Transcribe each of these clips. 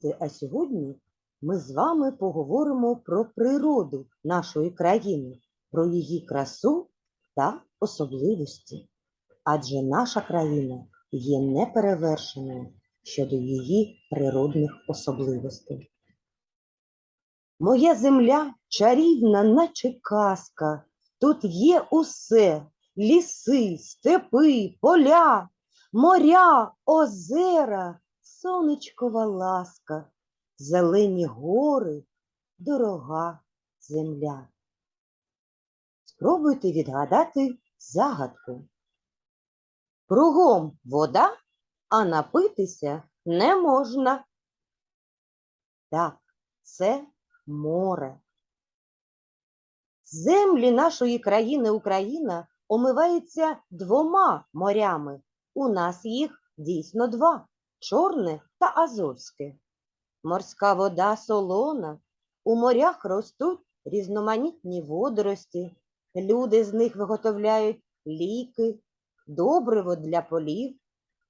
Це- А сьогодні ми з вами поговоримо про природу нашої країни, про її красу та особливості. Адже наша країна є неперевершеною щодо її природних особливостей. Моя земля чарівна, наче казка. Тут є усе: ліси, степи, поля, моря, озера, сонечкова ласка, зелені гори, дорога земля. Спробуйте відгадати загадку. Кругом вода, а напитися не можна. Так, це море. Землі нашої країни Україна омиваються двома морями. У нас їх дійсно два Чорне та Азовське. Морська вода солона, у морях ростуть різноманітні водорості, люди з них виготовляють ліки, добриво для полів,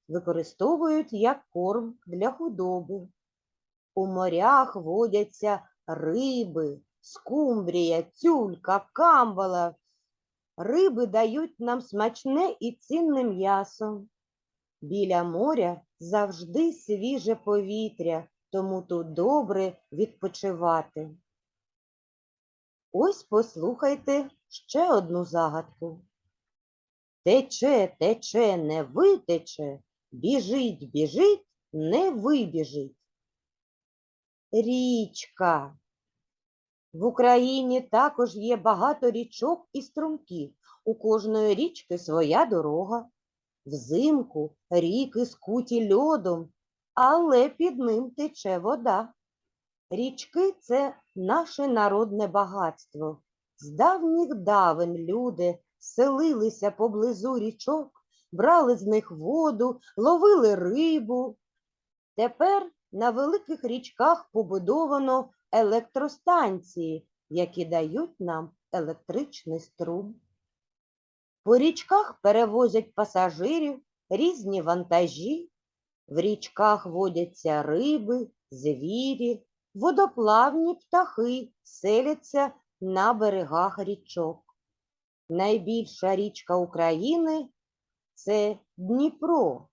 використовують як корм для худоби. У морях водяться риби, скумбрія, тюлька, камбала. Риби дають нам смачне і цінне м'ясо. Біля моря завжди свіже повітря, тому тут добре відпочивати. Ось послухайте ще одну загадку. Тече, тече, не витече, біжить, біжить, не вибіжить. Річка. В Україні також є багато річок і струмків. У кожної річки своя дорога. Взимку ріки скуті льодом, але під ним тече вода. Річки це наше народне багатство. З давніх давен люди селилися поблизу річок, брали з них воду, ловили рибу. Тепер на великих річках побудовано електростанції, які дають нам електричний струм. По річках перевозять пасажирів, різні вантажі. В річках водяться риби, звірі, водоплавні птахи селяться на берегах річок. Найбільша річка України це Дніпро.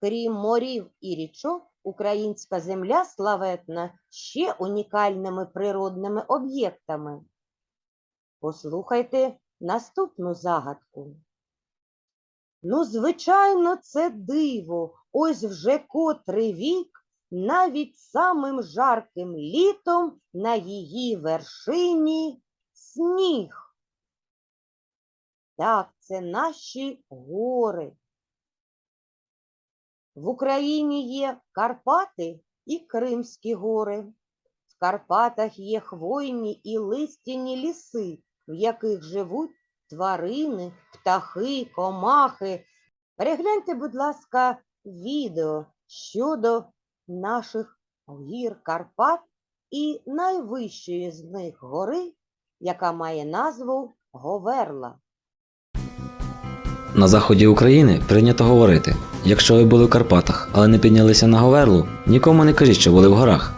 Крім морів і річок, українська земля славетна ще унікальними природними об'єктами. Послухайте наступну загадку. Ну, звичайно, це диво. Ось вже котрий вік, навіть самим жарким літом на її вершині сніг. Так, це наші гори. В Україні є Карпати і Кримські гори. В Карпатах є хвойні і листяні ліси, в яких живуть тварини, птахи, комахи. Перегляньте, будь ласка, відео щодо наших гір Карпат і найвищої з них гори, яка має назву Говерла. На заході України прийнято говорити: якщо ви були в Карпатах, але не піднялися на Говерлу, нікому не кажіть, що були в горах.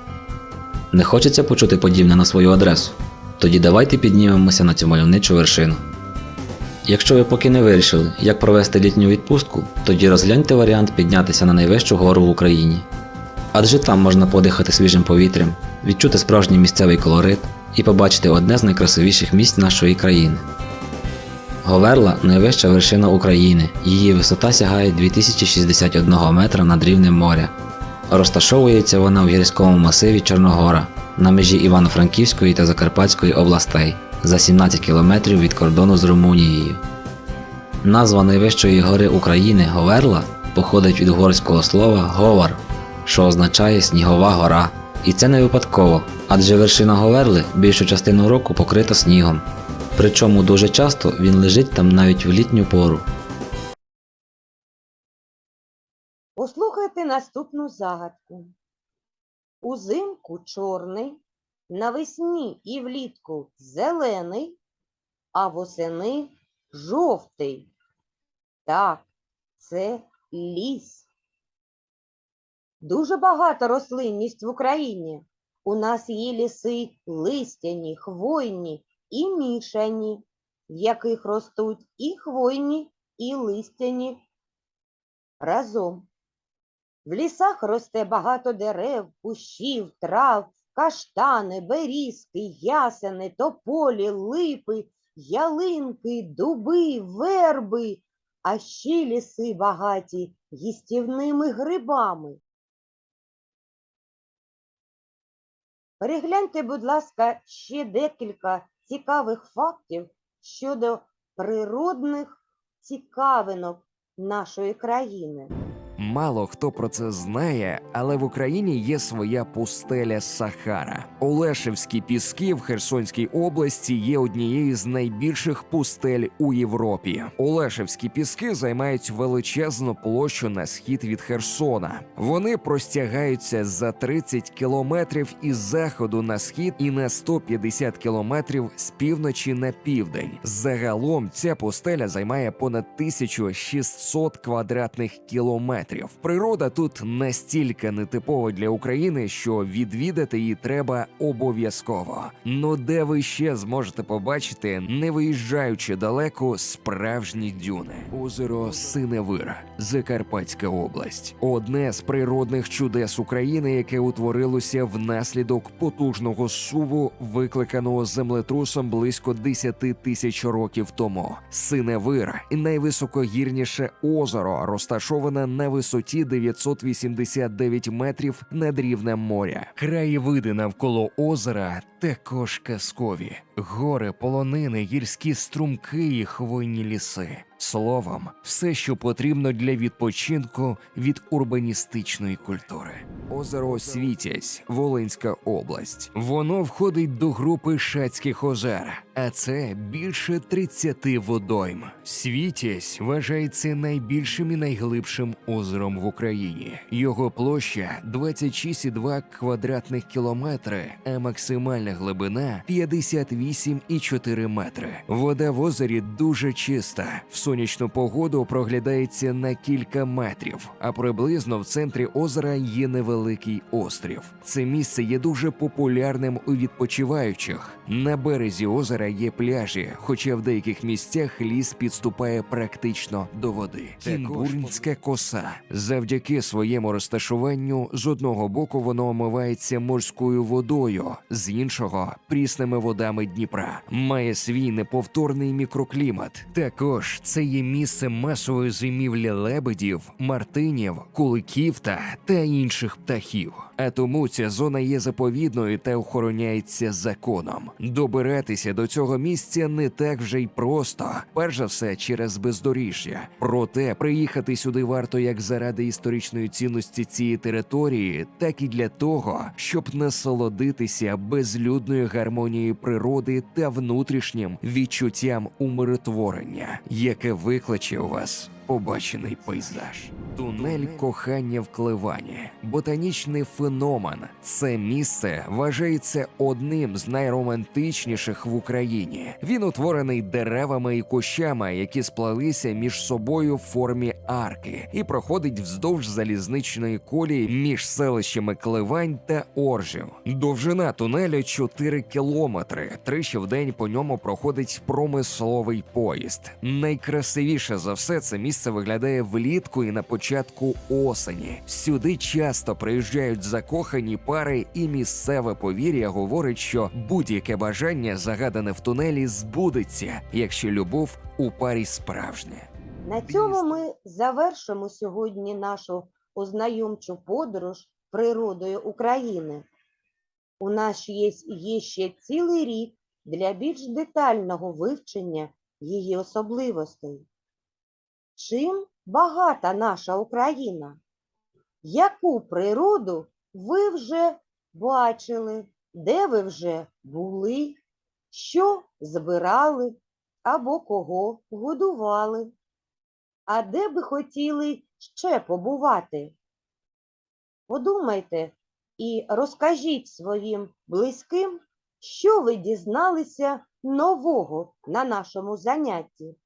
Не хочеться почути подібне на свою адресу. Тоді давайте піднімемося на цю мальовничу вершину. Якщо ви поки не вирішили, як провести літню відпустку, тоді розгляньте варіант піднятися на найвищу гору в Україні. Адже там можна подихати свіжим повітрям, відчути справжній місцевий колорит і побачити одне з найкрасивіших місць нашої країни. Говерла найвища вершина України. Її висота сягає 2061 метра над рівнем моря. Розташовується вона в гірському масиві Чорногора на межі Івано-Франківської та Закарпатської областей за 17 кілометрів від кордону з Румунією. Назва найвищої гори України Говерла походить від угорського слова Говар, що означає снігова гора. І це не випадково, адже вершина Говерли більшу частину року покрита снігом. Причому дуже часто він лежить там навіть в літню пору. Послухайте наступну загадку. Узимку чорний, навесні і влітку зелений, а восени жовтий. Так, це ліс. Дуже багато рослинність в Україні. У нас є ліси листяні, хвойні і мішані, в яких ростуть і хвойні, і листяні разом. В лісах росте багато дерев, кущів, трав, каштани, берізки, ясени, тополі, липи, ялинки, дуби, верби, а ще ліси багаті їстівними грибами. Перегляньте, будь ласка, ще декілька цікавих фактів щодо природних цікавинок нашої країни. Мало хто про це знає, але в Україні є своя пустеля Сахара. Олешевські піски в Херсонській області є однією з найбільших пустель у Європі. Олешевські піски займають величезну площу на схід від Херсона. Вони простягаються за 30 кілометрів із заходу на схід і на 150 кілометрів з півночі на південь. Загалом ця пустеля займає понад 1600 квадратних кілометрів. Природа тут настільки нетипова для України, що відвідати її треба обов'язково. Ну де ви ще зможете побачити, не виїжджаючи далеко, справжні дюни. Озеро Синевира, Закарпатська область, одне з природних чудес України, яке утворилося внаслідок потужного суву, викликаного землетрусом близько 10 тисяч років тому. Синевир найвисокогірніше озеро, розташоване на висоті 989 метрів над рівнем моря. Краєвиди навколо озера також казкові: гори, полонини, гірські струмки і хвойні ліси. Словом, все, що потрібно для відпочинку від урбаністичної культури. Озеро Світязь, Волинська область. Воно входить до групи Шацьких озер, а це більше 30 водойм. Світязь вважається найбільшим і найглибшим озером в Україні. Його площа 26,2 квадратних кілометри, а максимальна глибина 58,4 метри. Вода в озері дуже чиста. В сонячну погоду проглядається на кілька метрів, а приблизно в центрі озера є невеликий острів. Це місце є дуже популярним у відпочиваючих. На березі озера є пляжі, хоча в деяких місцях ліс підступає практично до води. Кінбурнська коса завдяки своєму розташуванню з одного боку воно омивається морською водою, з іншого прісними водами Дніпра. Має свій неповторний мікроклімат. Також це є місце масової зимівлі лебедів, мартинів, куликів та, та інших птахів. А тому ця зона є заповідною та охороняється законом. Добиратися до цього місця не так вже й просто, перш за все через бездоріжжя. Проте приїхати сюди варто як заради історичної цінності цієї території, так і для того, щоб насолодитися безлюдною гармонією природи та внутрішнім відчуттям умиротворення, яке викличе у вас побачений пейзаж. Тунель кохання в Кливані. Ботанічний феномен. Це місце вважається одним з найромантичніших в Україні. Він утворений деревами і кущами, які сплелися між собою в формі арки, і проходить вздовж залізничної колії між селищами Кливань та Оржів. Довжина тунелю 4 кілометри. Тричі в день по ньому проходить промисловий поїзд. Найкрасивіше за все це місце виглядає влітку і на початку осені. Сюди часто приїжджають закохані пари, і місцеве повір'я говорить, що будь-яке бажання, загадане в тунелі, збудеться, якщо любов у парі справжня. На цьому ми завершимо сьогодні нашу ознайомчу подорож природою України. У нас є, є ще цілий рік для більш детального вивчення її особливостей. Чим багата наша Україна? Яку природу ви вже бачили, де ви вже були, що збирали або кого годували? А де би хотіли ще побувати? Подумайте і розкажіть своїм близьким, що ви дізналися нового на нашому занятті.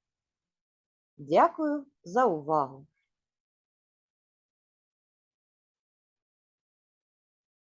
Дякую за увагу!